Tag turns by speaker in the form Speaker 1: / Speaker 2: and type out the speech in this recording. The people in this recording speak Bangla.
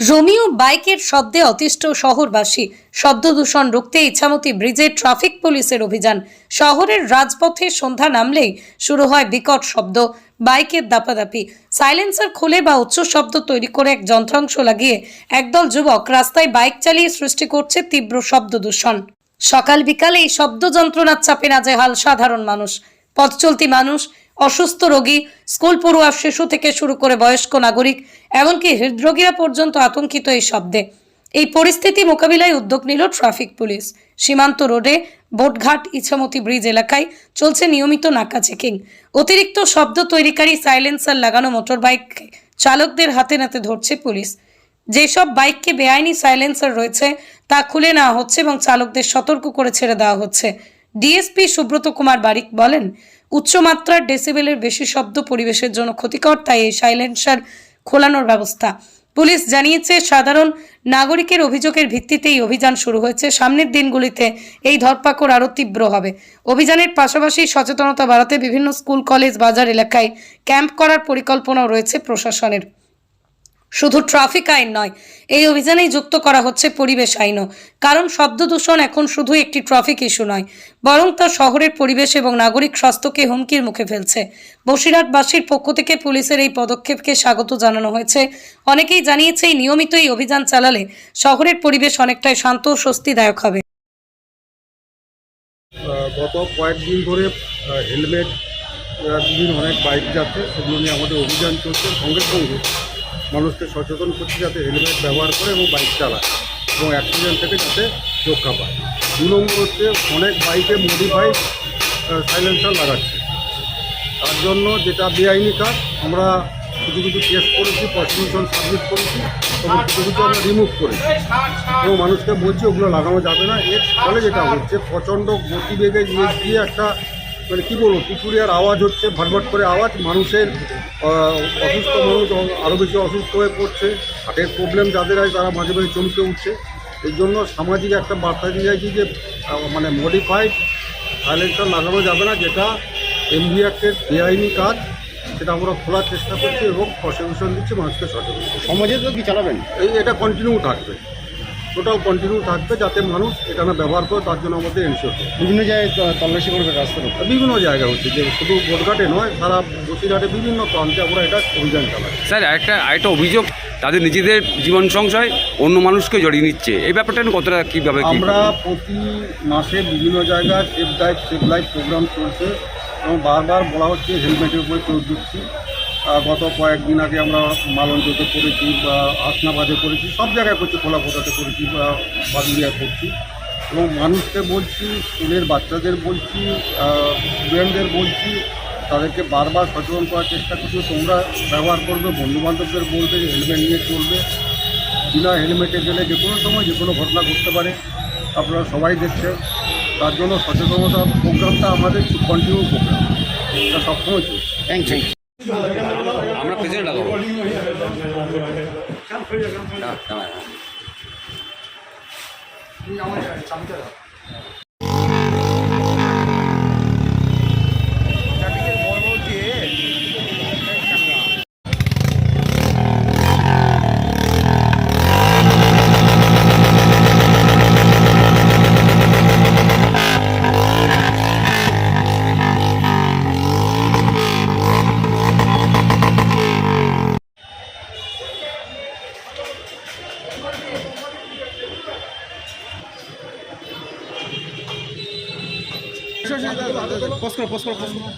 Speaker 1: রোমিও বাইকের শব্দে অতিষ্ঠ শহরবাসী। শব্দ দূষণ রুখতে ইছামতি ব্রিজে ট্রাফিক পুলিশের অভিযান। শহরের রাজপথে সন্ধ্যা নামলেই শুরু হয় বিকট শব্দ। বাইকের দাপাদাপি। সাইলেন্সার খুলে বা উচ্চ শব্দ তৈরি করে এক যন্ত্রাংশ লাগিয়ে একদল যুবক রাস্তায় বাইক চালিয়ে সৃষ্টি করছে তীব্র শব্দ দূষণ। সকাল বিকালে এই শব্দ যন্ত্রণার চাপে নাজেহাল সাধারণ মানুষ। পথ চলতি মানুষ অসুস্থ রোগী, স্কুল পড়ুয়া, শিশু থেকে শুরু করে বয়স্ক নাগরিক, এমনকি হৃদরোগীরা পর্যন্ত আতঙ্কিত এই শব্দে। এই পরিস্থিতি মোকাবিলায় উদ্যোগ নিল ট্রাফিক পুলিশ। সীমান্ত রোডে বোটঘাট, ইছামতি ব্রিজ এলাকায় চলছে নিয়মিত নাকা চেকিং। অতিরিক্ত শব্দ তৈরিকারী সাইলেন্সার লাগানো মোটরবাইক চালকদের হাতে নাতে ধরছে পুলিশ। যেসব বাইককে বেআইনি সাইলেন্সার রয়েছে তা খুলে নেওয়া হচ্ছে এবং চালকদের সতর্ক করে ছেড়ে দেওয়া হচ্ছে। ডিএসপি সুব্রত কুমার বারিক বলেন উচ্চমাত্রার ডেসিবেলের বেশি শব্দ পরিবেশের জন্য ক্ষতিকর, তাই এই সাইলেন্সার খোলানোর ব্যবস্থা। পুলিশ জানিয়েছে, সাধারণ নাগরিকের অভিযোগের ভিত্তিতে এই অভিযান শুরু হয়েছে। সামনের দিনগুলিতে এই ধরপাকড় আরও তীব্র হবে। অভিযানের পাশাপাশি সচেতনতা বাড়াতে বিভিন্ন স্কুল, কলেজ, বাজার এলাকায় ক্যাম্প করার পরিকল্পনাও রয়েছে প্রশাসনের। শুধু ট্রাফিক আইন নয়, এই অভিযানেই যুক্ত করা হচ্ছে পরিবেশ আইনও। কারণ শব্দ দূষণ এখন শুধু একটি ট্রাফিক ইস্যু নয়, বরং তা শহরের পরিবেশ এবং নাগরিক স্বাস্থ্যকে হুমকির মুখে ফেলছে। বসিরহাটবাসীর পক্ষ থেকে পুলিশের এই পদক্ষেপকে স্বাগত জানানো হয়েছে। অনেকেই জানিয়েছে, এই নিয়মিত এই অভিযান চালালে শহরের পরিবেশ অনেকটাই শান্ত ও স্বস্তিদায়ক হবে।
Speaker 2: গত কয়েকদিন ধরে হেলমেট অনেক বাইক যাচ্ছে, সেগুলো নিয়ে আমাদের অভিযান চলছে। সঙ্গে সঙ্গে মানুষকে সচেতন করছে যাতে হেলমেট ব্যবহার করে এবং বাইক চালায় এবং অ্যাক্সিডেন্ট থেকে যাতে রক্ষা পায়। দু নম্বর হচ্ছে অনেক বাইকে মডিফাইড সাইলেন্সার লাগাচ্ছে। তার জন্য যেটা বেআইনি কাজ, আমরা কিছু কিছু কেস করেছি প্রসিকিউশন সাবমিট করেছি এবং কিছু কিছু আমরা রিমুভ করেছি। এবং মানুষকে বলছি, ওগুলো লাগানো যাবে না। এর ফলে যেটা হচ্ছে, প্রচণ্ড গতিবেগে গিয়ে গিয়ে একটা মানে কী বলব পিকুরিয়ার আওয়াজ হচ্ছে ভটভট করে আওয়াজ মানুষের অসুস্থ মানুষ আরও বেশি অসুস্থ হয়ে পড়ছে হার্টের প্রবলেম যাদের হয় তারা মাঝে মাঝে চমকে উঠছে। এই জন্য সামাজিক একটা বার্তা দিয়ে চাইছি যে মানে মডিফাইড সাইলেন্সার লাগানো যাবে না যেটা এমভি অ্যাক্টের বেআইনি কাজ সেটা আমরা খোলার চেষ্টা করছি এবং প্রসিকিউশন দিচ্ছি মানুষকে সচেতন
Speaker 3: সমাজে তো কি চালাবেন?
Speaker 2: এই এটা কন্টিনিউ থাকবে। টোটাল কন্টিনিউ থাকবে যাতে মানুষ এটা না ব্যবহার করে তার জন্য আমাদের এনশিওর
Speaker 3: বিভিন্ন জায়গায় তল্লাশি করবে রাস্তার
Speaker 2: বিভিন্ন জায়গায় হচ্ছে যে শুধু বোটঘাটে নয় সারা বসিরহাটে বিভিন্ন প্রান্তে আমরা এটা অভিযান চালাই।
Speaker 4: স্যার একটা আরেকটা অভিযোগ তাদের নিজেদের জীবন সংশয় অন্য মানুষকে জড়িয়ে নিচ্ছে। এই ব্যাপারটা নিয়ে কতটা কীভাবে
Speaker 2: আমরা প্রতি মাসে বিভিন্ন জায়গায় safe drive safe life programme চলছে এবং বারবার বলা হচ্ছে হেলমেটের উপরে জোর দিচ্ছি গত কয়েকদিন আগে আমরা মালঞ্চতে করেছি বা আসনাবাদে করেছি সব জায়গায় করছি খোলাপোতাতে করেছি বা বাদুলিয়া করছি এবং মানুষকে বলছি, স্কুলের বাচ্চাদের বলছি স্টুডেন্টদের বলছি, তাদেরকে বারবার সচেতন করার চেষ্টা করছি। তোমরা ব্যবহার করবে, বন্ধুবান্ধবদের বলবে যে হেলমেট নিয়ে চলবে। বিনা হেলমেটে গেলে যে কোনো সময় যে কোনো ঘটনা ঘটতে পারে, আপনারা সবাই দেখছেন। তার জন্য সচেতনতা প্রোগ্রামটা আমাদের কন্টিনিউ প্রোগ্রাম সবসময় চলছে।
Speaker 3: থ্যাংক ইউ
Speaker 4: আমরা পেছনে লাগাবো না, না,
Speaker 3: পোস্ট করো পোস্ট করো পোস্ট করো